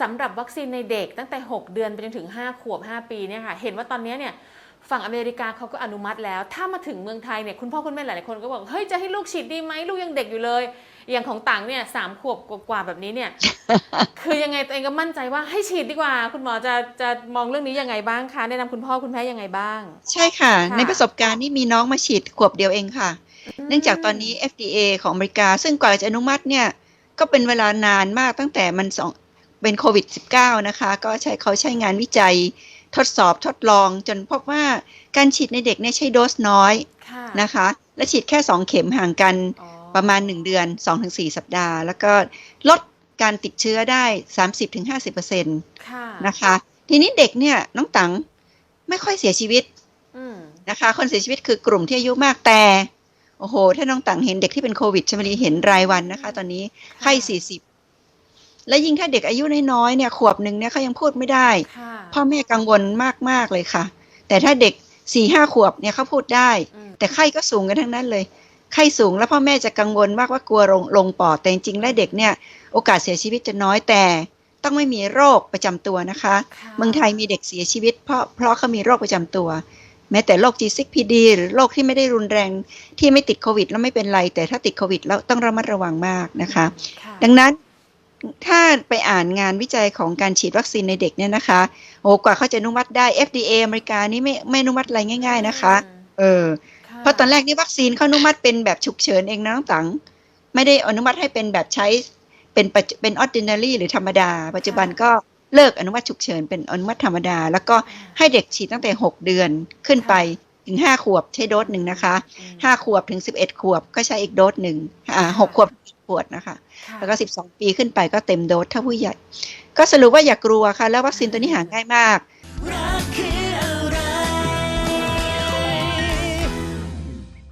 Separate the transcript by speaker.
Speaker 1: สำหรับวัคซีนในเด็กตั้งแต่ 6 เดือนไปจนถึง 5 ขวบ 5 ปีเนี่ยค่ะ เห็นว่าตอนนี้เนี่ยฝั่งอเมริกาเขาก็อนุมัติแล้ว ถ้ามาถึงเมืองไทยเนี่ยคุณพ่อคุณแม่หลายๆคนก็บอกเฮ้ยจะให้ลูกฉีดดีไหมลูกยังเด็กอยู่เลย อย่างของต่างเนี่ยสามขวบกว่าๆแบบนี้เนี่ย คือยังไงตัวเองก็มั่นใจว่าให้ฉีดดีกว่า คุณหมอจะจะมองเรื่องนี้ยังไงบ้างคะแนะนำคุณพ่อคุณแม่ยังไงบ้าง
Speaker 2: ใช่ค่ะ
Speaker 1: ค่ะ
Speaker 2: ในประสบการณ์นี่มีน้องมาฉีดขวบเดียวเองค่ะ เนื่องจากตอนนี้ FDA ของอเมริกา ซึ่งกว่าจะอนุมัติเนี่ยก็เป็นเวลานานมากตั้งแต่มันสอง เป็นโควิด -19 นะคะ ก็ใช้เขาใช้งานวิจัยทดสอบทดลองจนพบว่าการฉีดในเด็กเนี่ยใช้โดสน้อย
Speaker 1: ค่ะ
Speaker 2: นะคะ และฉีดแค่ 2 เข็มห่างกัน
Speaker 1: อ๋อ
Speaker 2: ประมาณ 1 เดือน 2-4 สัปดาห์ แล้วก็ลดการติดเชื้อได้ 30-50%
Speaker 1: ค่ะ
Speaker 2: นะคะ ทีนี้เด็กเนี่ยน้องตังไม่ค่อยเสียชีวิต
Speaker 1: อืม
Speaker 2: นะคะ คนเสียชีวิตคือกลุ่มที่อายุมากแต่ โอ้โห ถ้าน้องตังเห็นเด็กที่เป็นโควิดชมรีเห็นรายวันนะคะ ตอนนี้ไข้สี่สิบ และยิ่งถ้าเด็กอายุน้อยๆเนี่ยขวบหนึ่งเนี่ยเขายังพูดไม่ได้
Speaker 1: ค่ะ
Speaker 2: พ่อแม่กังวลมากๆเลยค่ะ แต่ถ้าเด็กสี่ห้าขวบเนี่ยเขาพูดได้
Speaker 1: อืม
Speaker 2: แต่ไข้ก็สูงกันทั้งนั้นเลยไข้สูงแล้วพ่อแม่จะกังวลมากว่ากลัวลงลงปอดแต่จริงๆแล้วเด็กเนี่ยโอกาสเสียชีวิตจะน้อยแต่ต้องไม่มีโรคประจำตัวนะคะ
Speaker 1: ค่ะ
Speaker 2: เมืองไทยมีเด็กเสียชีวิต เพราะเพราะเขามีโรคประจำตัว แม้แต่โรค G6PD หรือโรคที่ไม่ได้รุนแรงที่ไม่ติดโควิดแล้วไม่เป็นไร แต่ถ้าติดโควิดแล้วต้องระมัดระวังมากนะคะ
Speaker 1: ค่ะ
Speaker 2: ดังนั้น ถ้าไปอ่านงานวิจัยของการฉีดวัคซีนในเด็กเนี่ยนะคะโอ้กว่าเขาจะอนุมัติได้ FDA อเมริกานี่ไม่ไม่อนุมัติอะไรง่าย ๆนะคะ
Speaker 1: อืม
Speaker 2: เออ
Speaker 1: ค่
Speaker 2: เพราะตอนแรกนี่วัคซีนเขาอนุมัติเป็นแบบฉุกเฉินเองนะน้องตังไม่ได้อนุมัติให้เป็นแบบใช้เป็นปัจจุเป็น ordinary หรือธรรมดา ปัจจุบันก็เลิกอนุมัติฉุกเฉินเป็นอนุมัติธรรมดา แล้วก็ให้เด็กฉีดตั้งแต่ 6 เดือนขึ้นไปถึง 5 ขวบใช้โดสหนึ่งนะคะ
Speaker 1: อืม
Speaker 2: 5ขวบถึง 11 ขวบก็ใช้อีกโดสหนึ่งอ่าหกขวบ ขวดนะคะ
Speaker 1: ค่ะ
Speaker 2: แล้วก็ 12 ปีขึ้นไปก็เต็มโดสถ้าผู้ใหญ่ ก็สรุปว่าอย่ากลัวค่ะ แล้ววัคซีนตัวนี้หาง่ายมาก